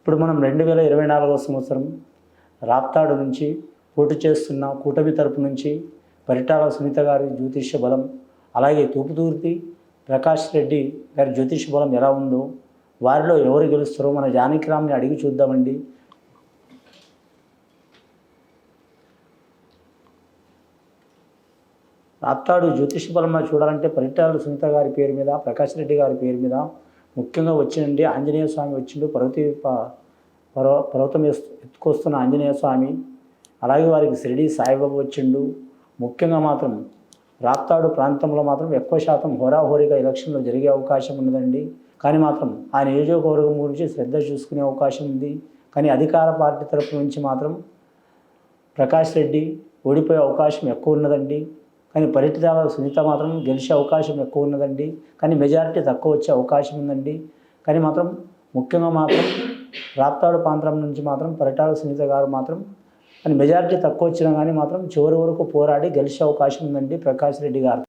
ఇప్పుడు మనం రెండు వేల ఇరవై నాలుగవ సంవత్సరం రాప్తాడు నుంచి పోటీ చేస్తున్న కూటమి తరపు నుంచి పరిటాల సునీత గారి జ్యోతిష్య బలం అలాగే తూపుతూర్తి ప్రకాష్ రెడ్డి గారి జ్యోతిష్య బలం ఎలా ఉందో వారిలో ఎవరు గెలుస్తారో మన జానకిరామ్ని అడిగి చూద్దామండి. రాప్తాడు జ్యోతిష బలం చూడాలంటే పరిటాల సునీత గారి పేరు మీద ప్రకాష్ రెడ్డి గారి పేరు మీద ముఖ్యంగా వచ్చిండి ఆంజనేయ స్వామి వచ్చిండు. పర్వతి ప- పర్వ పర్వతం ఎత్తు- ఎత్తుకొస్తున్న ఆంజనేయ స్వామి. అలాగే వారికి షిరిడి సాయిబాబు వచ్చిండు. ముఖ్యంగా మాత్రం రాప్తాడు ప్రాంతంలో మాత్రం ఎక్కువ శాతం హోరాహోరీగా ఎలక్షన్లు జరిగే అవకాశం ఉన్నదండి. కానీ మాత్రం ఆ నియోజకవర్గం గురించి శ్రద్ధ చూసుకునే అవకాశం ఉంది. కానీ అధికార పార్టీ తరపు నుంచి మాత్రం ప్రకాష్ రెడ్డి ఓడిపోయే అవకాశం ఎక్కువ ఉన్నదండి. కానీ పరిటాల సునీత మాత్రం గెలిచే అవకాశం ఎక్కువ ఉన్నదండి. కానీ మెజారిటీ తక్కువ వచ్చే అవకాశం ఉందండి. కానీ మాత్రం ముఖ్యంగా మాత్రం రాప్తాడు ప్రాంతం నుంచి మాత్రం పరిటాల సునీత గారు మాత్రం కానీ మెజారిటీ తక్కువ వచ్చినా కానీ మాత్రం చివరి వరకు పోరాడి గెలిచే అవకాశం ఉందండి ప్రకాష్ రెడ్డి గారు.